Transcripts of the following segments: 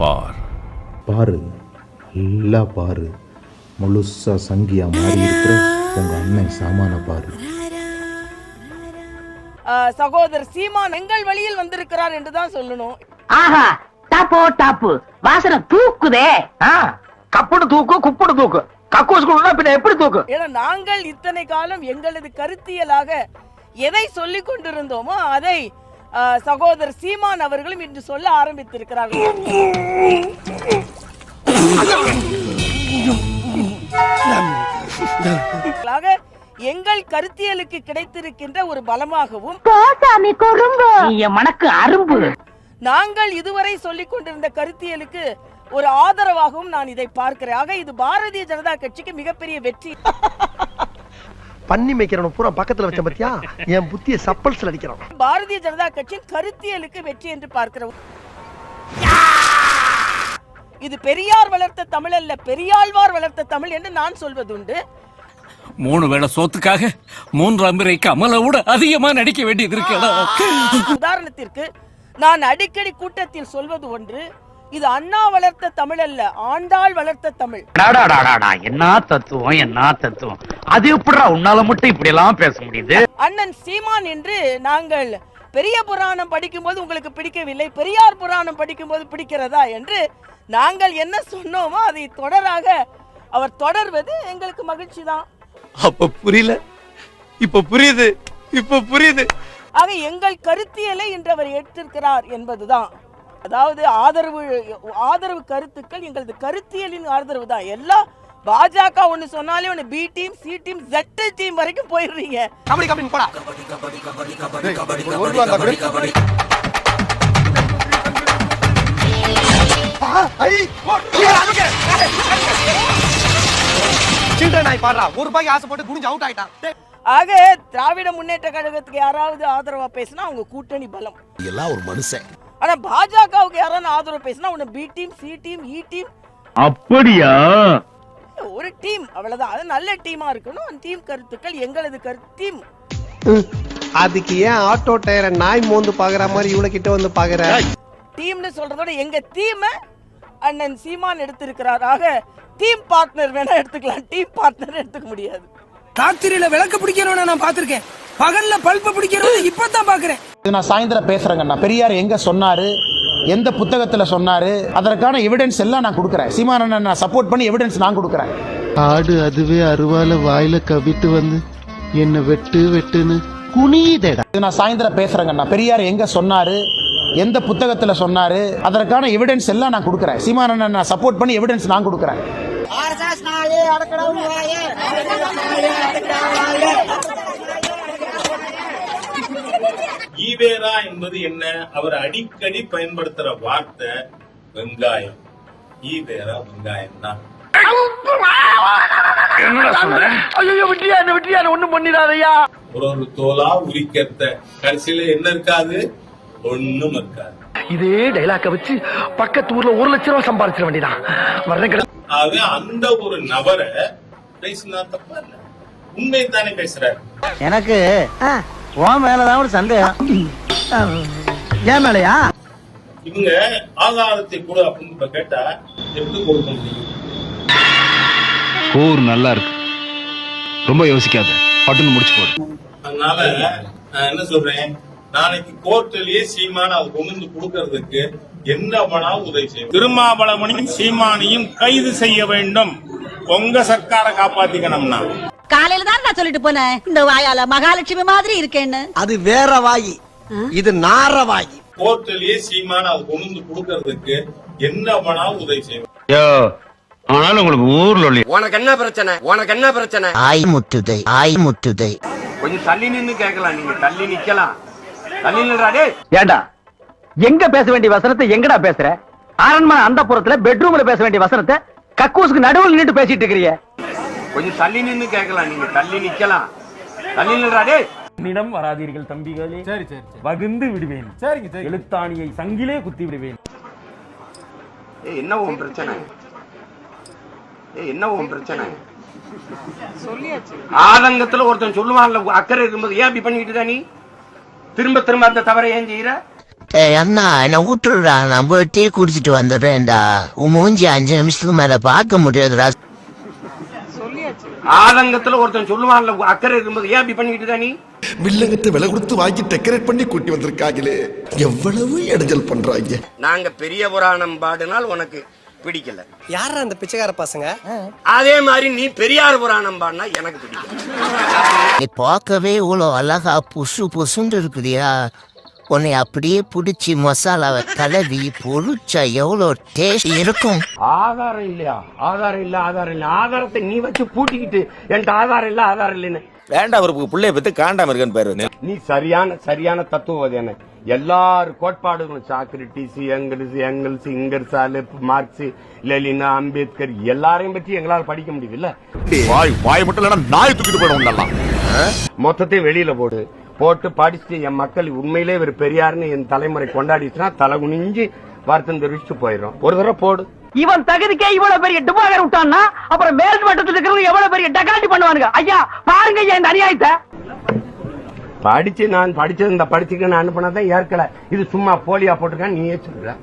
பார். பாரு நல்லா பாரு. முழுசா சங்கியா மாறி இருக்கிற உங்க அண்ணன் சாமான பாரு. ஆஹ் சகோதரர் சீமான் எங்கள் வழியில் வந்திருக்கிறார் என்றுதான் சொல்லணும். ஆஹா டாப்போ டாப்பு. வாசனை தூக்குதே. கப்புடு தூக்கு குப்புடு தூக்கு. கக்கூஸ் பின்ன எப்படி தூக்கு? ஏன்னா நாங்கள் இத்தனை காலம் எங்களது கருத்தியலாக எதை சொல்லிக் கொண்டிருந்தோமோ அதை சகோதரர் சீமான் அவர்களும் இன்று சொல்ல ஆரம்பித்திருக்கிறார்கள். எங்கள் கருத்தியலுக்கு கிடைத்திருக்கின்ற ஒரு பலமாகவும் மனக்கு அரும்பு. நாங்கள் இதுவரை சொல்லிக் கொண்டிருந்த கருத்தியலுக்கு ஒரு ஆதரவாகவும் நான் இதை பார்க்கிறேன். ஆக இது பாரதிய ஜனதா கட்சிக்கு மிகப்பெரிய வெற்றி. பண்ணி மேய்க்கிறவன பூரா பக்கத்துல வச்ச பத்தியா? என் புத்திய சப்பல்ஸ்ல அடிக்கிறான். பாரதிய ஜனதா கட்சியின் கருத்தியலுக்கு வெற்றி என்று பார்க்கிறோம் இது பெரியார் வளர்த்த தமிழ் அல்ல பெரியாழ்வார் வளர்த்த தமிழ் என்று நான் சொல்வதுண்டு. மூணு வேளை சோத்துக்காக மூன்றாம் பிறைக்கு அமலை விட அதிகமா நடிக்க வேண்டியது இருக்கடா உதாரணத்திற்கு நான் அடிக்கடி கூட்டத்தில் சொல்வது ஒன்று இது அண்ணா வளர்த்த தமிழ் அல்ல ஆண்டாள் வளர்த்த தமிழ். என்ன தத்துவம் என்ன தத்துவம்? அது எப்படிடா உன்னால மட்டும் இப்படி எல்லாம் பேச முடியுது? அண்ணன் சீமான் என்று நாங்கள் பெரிய புராணம் படிக்கும்போது உங்களுக்கு பிடிக்கவில்லை பெரியார் புராணம் படிக்கும்போது பிடிக்கிறதா என்று நாங்கள் என்ன சொன்னோமோ அதை தொடராக அவர் தொடர்வது எங்களுக்கு மகிழ்ச்சி தான் அப்ப புரியல? இப்ப புரியுது? இப்ப புரியுது? ஆக எங்கள் கருத்தியலை இன்று அவர் ஏற்றிருக்கிறார் என்பதுதான். அதாவது ஆதரவு ஆதரவு கருத்துக்கள் எங்களது கருத்தியலின் ஆதரவு தான். எல்லா பாஜக ஒன்னு சொன்னாலே ஒன்னு B team C team Z team வரைக்கும் போயிடுறீங்க. கபடி கபடி போடா. ஒரு ரூபாய்க்கு ஆசைப்பட்டு குனிஞ்சு அவுட் ஆயிட்டான். ஆக திராவிட முன்னேற்ற கழகத்துக்கு யாராவது ஆதரவா பேசினா அவங்க கூட்டணி பலம். எல்லாம் ஒரு மனுஷன். ஆனா பாஜகவுக்கு யாராவது ஆதரவு பேசினா ஒன்னு B team C team E team அப்படியா? ஒரு டீம் அவ்வளவுதான். அது நல்ல டீமா இருக்கணும். அந்த டீம் கருத்துக்கள் எங்களது கருத்து டீம் அதுக்கு ஏன் ஆட்டோ டயரை நாய் மோந்து பாக்குற மாதிரி இவ்வளவு கிட்ட வந்து பாக்குற? டீம்னு சொல்றதோட எங்க டீமை அண்ணன் சீமான் எடுத்திருக்கிறார். ஆக டீம் பார்ட்னர் வேணா எடுத்துக்கலாம். டீம் பார்ட்னர் எடுத்துக்க முடியாது. ராத்திரியில விளக்கு பிடிக்கிறவன நான் பாத்திருக்கேன் பகல்ல பல்ப பிடிக்கிறவன இப்பதான் பாக்குறேன் இது நான் சாயந்தரம் பேசுறேங்கண்ணா பெரியார் எங்க சொன்னாரு? எந்த புத்தகத்துல சொன்னாரு? அதற்கான எவிடன்ஸ் எல்லாம் நான் கொடுக்குறேன். சீமானண்ணன் நான் சப்போர்ட் பண்ணி எவிடன்ஸ் நான் கொடுக்குறேன். ஆடு அதுவே அருவால வாயில கவிட்டு வந்து என்ன வெட்டு வெட்டுன்னு குனியுதேடா. இது நான் சாயந்தரம் பேசுறேங்கண்ணா பெரியார் எங்க சொன்னாரு? எந்த புத்தகத்துல சொன்னாரு? அதற்கான எவிடன்ஸ் எல்லாம் நான் கொடுக்குறேன். சீமானண்ணன் நான் சப்போர்ட் பண்ணி எவிடன்ஸ் நான் கொடுக்குறேன். ஈவேரா என்பது என்ன? அவர் அடிக்கடி பயன்படுத்துற வார்த்தை வெங்காயம். ஈவேரா வெங்காயம் தான் ஒரு ஒரு தோலா உரிக்கிறத கடைசியில என்ன இருக்காது? ஒண்ணும் இருக்காது. இதே டைலாக்க வச்சு பக்கத்து ஊர்ல ஒரு லட்சம் ரூபாய் சம்பாதிச்சிட வேண்டியதான் வர்றேன் கிடையாது ஆக அந்த ஒரு நபரை பேசினா தப்பா இல்ல. உண்மை தானே பேசுறாரு. எனக்கு உன் மேலதான் ஒரு சந்தேகம். ஏன் மேலையா? இவங்க ஆதாரத்தை கொடு அப்படின்னு இப்ப கேட்டா எப்படி கொடுக்க முடியும்? கூர் நல்லா இருக்கு. ரொம்ப யோசிக்காத. பட்டுன்னு முடிச்சு போடு. அதனால நான் என்ன சொல்றேன்? நாளைக்கு கோர்ட்டிலேயே சீமான அது கொண்டு வந்து கொடுக்கறதுக்கு என்ன வேணா உதவி செய்யும் திருமாவளவனையும் சீமானையும் கைது செய்ய வேண்டும். உங்க சர்க்கார காப்பாத்திக்கணும்னா. காலையில தான் நான் சொல்லிட்டு போனேன். இந்த வாயால மகாலட்சுமி மாதிரி இருக்கேன்னு. அது வேற வாயி. இது நார வாயி. கோர்ட்டிலேயே சீமான அது கொண்டு வந்து கொடுக்கறதுக்கு என்ன வேணா உதவி செய்யும் ஆனாலும் உங்களுக்கு ஊர்ல உனக்கு என்ன பிரச்சனை? உனக்கு என்ன பிரச்சனை? ஆய் முத்துதை ஆய் முத்துதை. கொஞ்சம் தள்ளி நின்னு கேட்கலாம். நீங்க தள்ளி நிக்கலாம். ஏண்டா? எங்க பேச வேண்டிய வசனத்தை எங்கடா பேசுற? அரண்மனை அந்த புறத்துல பெட்ரூம்ல பேச வேண்டிய வசனத்தை கக்கூசுக்கு நடுவில் நின்று பேசிட்டு இருக்கிறீங்க கொஞ்சம் தள்ளி நின்னு கேட்கலாம் நீங்க தள்ளி நிக்கலாம். தள்ளி நின்றாடே என்னிடம் வராதீர்கள் தம்பிகளே. சரி சரி வகுந்து விடுவேன். சரிங்க சரி எழுத்தாணியை சங்கிலே குத்தி விடுவேன். ஏய் என்ன உன் பிரச்சனை? ஏய் என்ன உன் பிரச்சனை? ஆதங்கத்துல ஒருத்தன் சொல்லுவான்ல அக்கறை இருக்கும்போது ஏன் இப்படி பண்ணிட்டு நீ? திரும்ப திரும்ப அந்த தவறை ஏன் செய்யற? ஏய் அண்ணா என்ன விட்டுடுறா. நான் போய் டீ குடிச்சிட்டு வந்துடுறேன்டா. உன் மூஞ்சி அஞ்சு நிமிஷத்துக்கு மேல பார்க்க முடியாதுடா. ஆதங்கத்துல ஒருத்தன் சொல்லுவான்ல அக்கறை இருக்கும்போது ஏன் அப்படி பண்ணிக்கிட்டு இருக்கா நீ? வில்லங்கத்தை விலை கொடுத்து வாங்கி டெக்கரேட் பண்ணி கூட்டி வந்திருக்காங்களே. எவ்வளவு இடைஞ்சல் பண்றாங்க. நாங்க பெரிய புராணம் பாடினால் உனக்கு பிடிக்கல. யாரா அந்த பிச்சைக்கார பசங்க? அதே மாதிரி நீ பெரியார் புராணம் பாடினா எனக்கு பிடிக்கல நீ பார்க்கவே இவ்வளோ அழகா புசு புசுன்னு இருக்குதியா? உன்னை அப்படியே பிடிச்சி மசாலாவை கலவி பொரிச்சா எவ்வளோ டேஸ்ட் இருக்கும்? ஆதாரம் இல்லையா? ஆதாரம் இல்ல ஆதாரம் இல்ல. ஆதாரத்தை நீ வச்சு பூட்டிக்கிட்டு என்கிட்ட ஆதாரம் இல்ல ஆதாரம் இல்லைன்னு. வேண்டாம் அவருக்கு பிள்ளைய பத்தி காண்டாம இருக்கன்னு பேரு நீ சரியான சரியான தத்துவவாதி என்ன? எல்லார் கோட்பாடுகளும் Socrates Engels Engels Ingersoll Marx லெலினா Ambedkar எல்லாரையும் பற்றி எங்களால் படிக்க முடியுதுல்ல வாய் வாய் மட்டும் இல்லைன்னா நாய் தூக்கிட்டு போயிடும் மொத்தத்தையும் வெளியில போடு. போட்டு படிச்சுட்டு என் மக்கள் உண்மையிலே ஒரு பெரியார்னு என் தலைமுறை கொண்டாடிச்சுன்னா தலை குனிஞ்சு வருத்தம் தெரிவிச்சுட்டு போயிடும். ஒரு தடவை போடு. இவன் தகுதிக்கே இவ்வளவு பெரிய டுபாகர் விட்டான்னா அப்புறம் மேல் மட்டத்தில் இருக்கிறவங்க எவ்வளவு பெரிய டகாட்டி பண்ணுவானுங்க? ஐயா பாருங்க ஐயா இந்த அநியாயத்தை. படிச்சு நான் படிச்சது இந்த படிச்சுக்க நான் அனுப்பினதான் ஏற்கல. இது சும்மா போலியா போட்டிருக்கான்னு நீயே சொல்ற.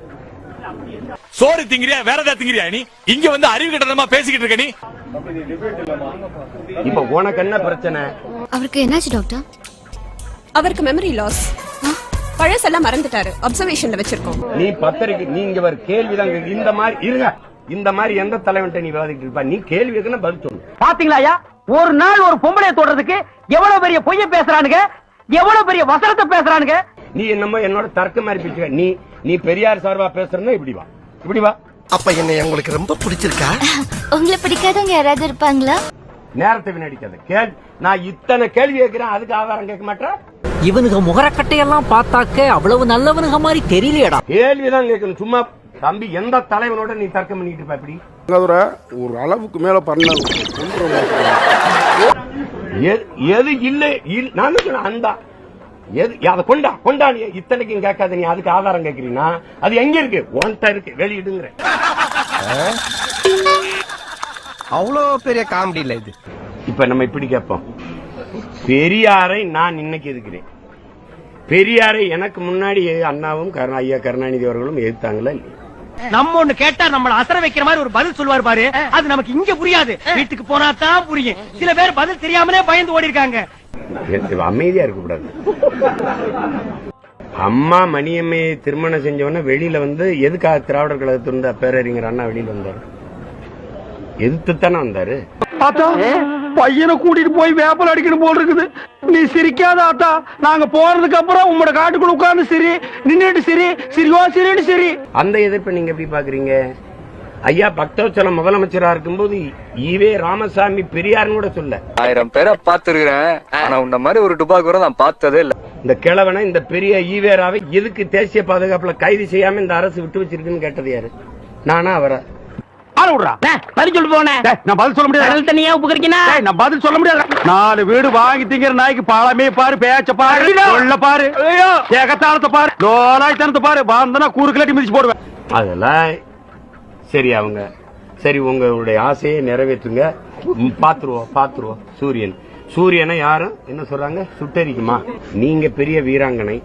சோறு திங்கிறியா? வேற ஏதாவது திங்கிறியா நீ? இங்க வந்து அறிவு கட்டணமா பேசிக்கிட்டு இருக்க நீ? இப்ப உனக்கு என்ன பிரச்சனை? அவருக்கு என்னாச்சு டாக்டர் அவருக்கு மெமரி லாஸ் பழசெல்லாம் மறந்துட்டாரு. அப்சர்வேஷன்ல வச்சிருக்கோம். நீ பத்திரிக்கை நீங்க ஒரு கேள்விதான் இந்த மாதிரி இருங்க. இந்த மாதிரி எந்த தலைவன்ட்ட நீ விவாதிக்கிட்டு இருப்பா? நீ கேள்வி பதில் சொல்லு. பாத்தீங்களா ஐயா? ஒரு நாள் ஒரு பொம்பளைய தொடறதுக்கு எவ்வளவு பெரிய பொய்ய பேசுறானுங்க? எவ்வளவு பெரிய வசனத்தை பேசுறானுங்க? நீ என்னமோ என்னோட தர்க்க மாதிரி பேசுக நீ நீ பெரியார் சார்பா பேசுறன்னா இப்படி வா. இப்படி வா. அப்ப என்னை உங்களுக்கு ரொம்ப பிடிச்சிருக்கா? உங்களை பிடிக்காதவங்க யாராவது இருப்பாங்களா? நேரத்தை வீணடிக்காத. கேள்வி நான் இத்தனை கேள்வி கேட்கிறேன் அதுக்கு ஆதாரம் கேட்க மாட்டேன் இவனுக்கு முகரக்கட்டையெல்லாம் பார்த்தாக்க அவ்வளவு நல்லவனுங்க மாதிரி தெரியலையடா. கேள்விதான் கேட்கணும் சும்மா தம்பி எந்த தலைவனோட நீ தர்க்கம் பண்ணிட்டு இருப்ப இப்படி ஒரு அளவுக்கு மேல பண்ண எது- எது இல்ல நான் தான் சொன்னேன் அந்த எது அதை கொண்டா கொண்டா நீ இத்தனைக்கும் கேட்காத நீ அதுக்கு ஆதாரம் கேட்கறீங்கன்னா அது எங்க இருக்கு? உன்கிட்ட இருக்கு வெளியிடுங்கிற அவ்வளோ பெரிய காமெடி இல்ல இது. இப்ப நம்ம இப்படி கேட்போம். பெரியாரை நான் இன்னைக்கு எதுக்கிறேன்? பெரியாரை எனக்கு முன்னாடி அண்ணாவும் கருணா ஐயா கருணாநிதி அவர்களும் எதிர்த்தாங்களா இல்லையா? நம்ம ஒண்ணு கேட்டா நம்மள அசர வைக்கிற மாதிரி ஒரு பதில் சொல்லுவார் பாரு. அது நமக்கு இங்க புரியாது. வீட்டுக்கு போனா தான் புரியும். சில பேர் பதில் தெரியாமலே பயந்து ஓடி இருக்காங்க அமைதியா இருக்க கூடாது. அம்மா மணியம்மையை திருமணம் செஞ்சவொடனே வெளியில வந்து எதுக்காக திராவிடர் கழகத்திலிருந்த பேரறிஞர் அண்ணா வெளியில வந்தாரு? எதிர்த்து தானே வந்தாரு? ஆத்தா பையனை கூட்டிட்டு போய் வேப்பல் அடிக்கணும் போல் இருக்குது. நீ சிரிக்காத ஆத்தா. நாங்க போறதுக்கு அப்புறம் உங்களோட காட்டுக்குள்ள உட்கார்ந்து சிரி நின்னுட்டு சிரி சிரியோ சிரின்னு சிரி. அந்த எதிர்ப்பை நீங்க எப்படி பாக்குறீங்க ஐயா பக்தவச்சலம் முதலமைச்சரா இருக்கும்போது ஈவே ராமசாமி பெரியார்னு கூட சொல்ல. ஆயிரம் பேரை பாத்துருக்கிறேன் ஆனா உன்ன மாதிரி ஒரு டுபாக்கூரை நான் பார்த்ததே இல்ல. இந்த கிழவனை இந்த பெரிய ஈவேராவை எதுக்கு தேசிய பாதுகாப்புல கைது செய்யாம இந்த அரசு விட்டு வச்சிருக்குன்னு கேட்டது யாரு? நானா அவரை. ஆள விடுறா. பதில் சொல்லு போனே. நான் பதில் சொல்ல முடியாது? தனியா உப்பு கறிக்கினா நான் பதில் சொல்ல முடியாது? நாலு வீடு வாங்கி திங்கிற நாய்க்கு பாலமே பாரு பேச்ச பாரு சொல்ல பாரு ஏகத்தானத்தை பாரு லோலாய்த்தனத்தை பாரு வந்தனா கூறு கிளட்டி மிதிச்சு போடுவேன். அதெல்லாம் சரி அவங்க. சரி உங்களுடைய ஆசையை நிறைவேற்றுங்க. பாத்துருவோம் பாத்துருவோம் சூரியன். சூரியனை யாரும் என்ன சொல்றாங்க? சுட்டரிக்குமா? நீங்க பெரிய வீராங்கனை.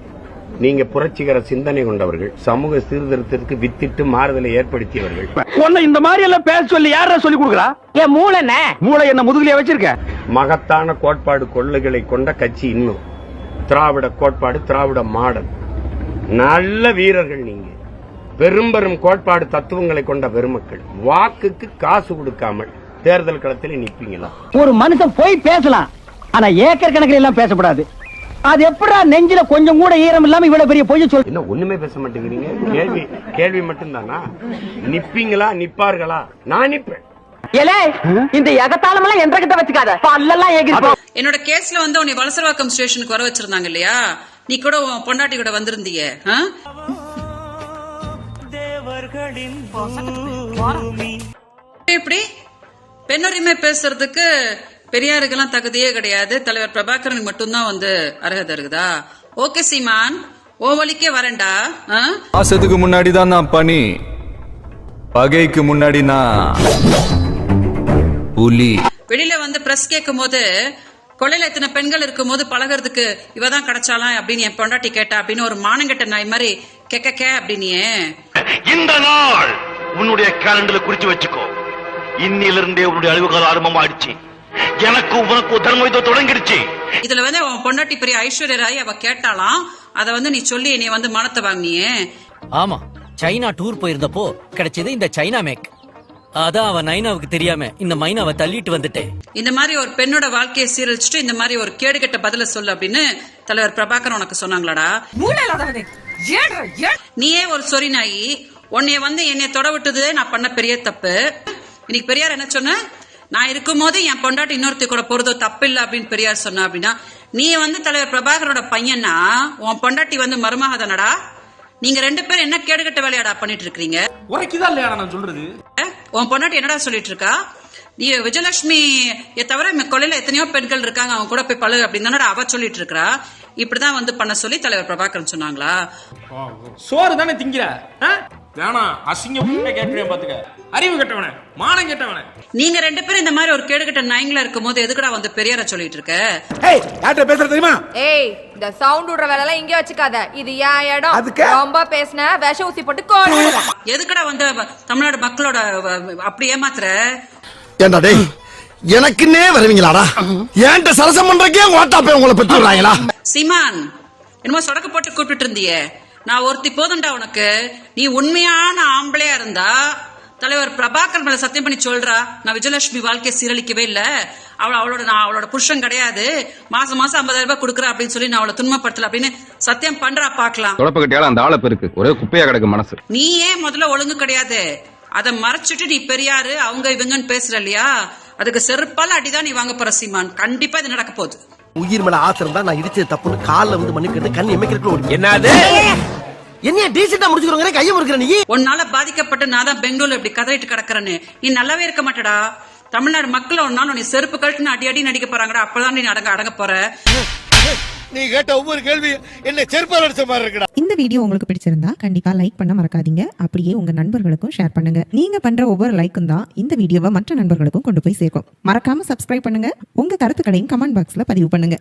நீங்க புரட்சிகர சிந்தனை கொண்டவர்கள் சமூக சீர்திருத்தத்துக்கு வித்திட்டு மாறுதலை ஏற்படுத்தியவர்கள். உன்னை இந்த மாதிரி எல்லாம் பேச சொல்லி யாரா சொல்லி கொடுக்குறா? என் மூளை என்ன மூளை என்ன முதுகுலயே வச்சிருக்க? மகத்தான கோட்பாடு கொள்ளைகளை கொண்ட கட்சி இன்னும். திராவிட கோட்பாடு திராவிட மாடல். நல்ல வீரர்கள் நீங்க. பெரும்பெரும் கோட்பாடு தத்துவங்களை கொண்ட பெருமக்கள். வாக்குக்கு காசு கொடுக்காமல் தேர்தல் களத்தில் நிப்பீங்களா ஒரு மனுஷன் போய் பேசலாம் ஆனா ஏக்கர் கணக்கில் எல்லாம் பேசக்கூடாது அது எப்படா நெஞ்சில கொஞ்சம் கூட ஈரம் இல்லாம இவ்வளவு பெரிய பொய்ய சொல் என்ன ஒண்ணுமே பேச மாட்டேங்கிறீங்க? கேள்வி கேள்வி மட்டும்தானா? நிப்பீங்களா நிப்பார்களா? நான் நிப்பேன். ஏலே இந்த எகத்தாளம் எல்லாம் என்ற கிட்ட வச்சுக்காத. பல்லெல்லாம் என்னோட கேஸ்ல வந்து உன்னை வலசரவாக்கம் ஸ்டேஷனுக்கு வர வச்சிருந்தாங்க இல்லையா? நீ கூட உன் பொண்டாட்டி கூட வந்திருந்தீங்க? எப்படி? பெண்ணுரிமை பேசுறதுக்கு பெரியாருக்கெல்லாம் தகுதியே கிடையாது. தலைவர் பிரபாகரனுக்கு மட்டும்தான் வந்து அர்ஹதை இருக்குதா? ஓகே சீமான். ஓ வழிக்கே வரேன்டா. ஆ? மாசத்துக்கு முன்னாடி தான் நான் பனி பகைக்கு முன்னாடி நான் புலி. வெளியில வந்து பிரஸ் கேட்கும் போது கொள்ளையில இத்தனை பெண்கள் இருக்கும்போது பழகுறதுக்கு இவ தான் கிடைச்சாலாம் அப்படின்னு என் பொண்டாட்டி கேட்டா அப்படின்னு ஒரு மானங்கெட்ட நாய் மாதிரி கெக்க கே அப்படின்னியே இந்த நாள் உன்னுடைய கேலண்டர்ல குறிச்சு வச்சுக்கோ. இன்னிலிருந்தே உன்னுடைய அழிவு காலம் ஆரம்பமாயிடுச்சு. எனக்கு உனக்கு தர்ம யுத்தம் தொடங்கிடுச்சு. இதுல வந்து உன் பொண்டாட்டி பெரிய ஐஸ்வர்யா ராய் அவ கேட்டாலாம் அத வந்து நீ சொல்லி நீ வந்து மானத்தை வாங்கினியே. ஆமா சைனா டூர் போயிருந்தப்போ கிடைச்சது இந்த சைனா மேக் அதான் அவன் நைனாவுக்கு தெரியாம இந்த மைனாவை தள்ளிட்டு வந்துட்டேன். இந்த மாதிரி ஒரு பெண்ணோட வாழ்க்கையை சீரழிச்சுட்டு இந்த மாதிரி ஒரு கேடுகெட்ட பதில சொல்லு அப்படின்னு தலைவர் பிரபாகர் உனக்கு சொன்னாங்களாடா. நீயே ஒரு சொறி நாயி. உன்னைய வந்து என்னை தொட விட்டதே நான் பண்ண பெரிய தப்பு. இன்னைக்கு பெரியார் என்ன சொன்ன? நான் இருக்கும்போது என் பொண்டாட்டி இன்னொருத்தி கூட போறதோ தப்பு இல்ல அப்படின்னு பெரியார் சொன்னா அப்படின்னா நீ வந்து தலைவர் பிரபாகரோட பையனா உன் பொண்டாட்டி வந்து மருமக தானடா நீங்க ரெண்டு பேரும் என்ன கேடுகட்ட வேலையாடா பண்ணிட்டு இருக்கீங்க உரைக்குதான் இல்லையா நான் சொல்றது? உன் பொண்டாட்டி என்னடா சொல்லிட்டு இருக்கா? நீ விஜயலட்சுமி தவிர கொலையில எத்தனையோ பெண்கள் இருக்காங்க அவங்க கூட போய் பழகு அப்படின்னு தானடா அவ சொல்லிட்டு இருக்கா? இப்படிதான் வந்து பண்ண சொல்லி தலைவர் பிரபாகரன் சொன்னாங்களா? சோறு தானே திங்கிற? வேணாம் அசிங்கம். கேட்கிறேன் பாத்துக்க அறிவு கெட்டவனே மானம் கெட்டவனே. நீங்க ரெண்டு பேரும் இந்த மாதிரி ஒரு கேடுகட்ட நாய்ங்களா இருக்கும் போது எதுக்குடா வந்து பெரியார சொல்லிட்டு இருக்க? ஏய் பேசுற தெரியுமா? ஏய் இந்த சவுண்ட் விடுற வேலை எல்லாம் இங்கே வச்சுக்காத. இது என் இடம்? அதுக்கு? ரொம்ப பேசின விஷ ஊசி போட்டு கோடு எதுக்குடா வந்து தமிழ்நாடு மக்களோட அப்படி ஏமாத்துற? ஏண்டா டேய் எனக்குன்னே வருவீங்களாடா? ஏன்ட்ட சரசம் பண்றக்கே ஓட்டா போய் உங்களை பெற்று விடுறாங்களா சீமான் என்னமோ சொடக்கு போட்டு கூப்பிட்டு இருந்தியே. நான் ஒருத்தி போதும்டா உனக்கு. நீ உண்மையான ஆம்பளையா இருந்தா தலைவர் பிரபாகர் மேல சத்தியம் பண்ணி சொல்றா நான் விஜயலட்சுமி வாழ்க்கையை சீரழிக்கவே இல்ல. அவள் அவளோட நான் அவளோட புருஷன் கிடையாது. மாசம் மாசம் ஐம்பதாயிரம் ரூபாய் கொடுக்குறேன் அப்படின்னு சொல்லி நான் அவளை துன்பப்படுத்தல அப்படின்னு சத்தியம் பண்றா பாக்கலாம் அந்த ஆளை பெருக்கு. ஒரே குப்பையா கிடக்கு மனசு. நீ ஏன் முதல்ல ஒழுங்கு கிடையாது? அதை மறைச்சிட்டு நீ பெரியாரு அவங்க இவங்கன்னு பேசுற இல்லையா? அதுக்கு செருப்பால அடிதான் நீ வாங்க போற சீமான். கண்டிப்பா இது நடக்க போகுது. உயிர் மேல ஆசை இருந்தா நான் இடிச்சது தப்புன்னு கால்ல வந்து கேட்டு கண் எமைக்கிறதுக்குள்ள என்னது? என்னைய டீசெண்டா முடிச்சுக்கிறோங்க கையை முறுக்கிற நீ? உன்னால பாதிக்கப்பட்டு நான் தான் பெங்களூர்ல இப்படி கதறிட்டு கிடக்குறேன்னு. நீ நல்லாவே இருக்க மாட்டடா. தமிழ்நாடு மக்கள் ஒரு நாள் நீ செருப்பு கழட்டுன்னு அடி அடி நடிக்க போறாங்கடா. அப்பதான் நீ அடங்க அடங்க போற. நீ கேட்ட ஒவ்வொரு கேள்வி என்ன செருப்பால் அடிச்ச மாதிரி இருக்குடா. இந்த வீடியோ உங்களுக்கு பிடிச்சிருந்தா கண்டிப்பா லைக் பண்ண மறக்காதீங்க. அப்படியே உங்க நண்பர்களுக்கும் ஷேர் பண்ணுங்க. நீங்க பண்ற ஒவ்வொரு லைக்கும் தான் இந்த வீடியோவை மற்ற நண்பர்களுக்கும் கொண்டு போய் சேர்க்கும். மறக்காம சப்ஸ்கிரைப் பண்ணுங்க. உங்க கருத்துக்களையும் கமெண்ட் பாக்ஸ்ல பதிவு பண்ணுங்க.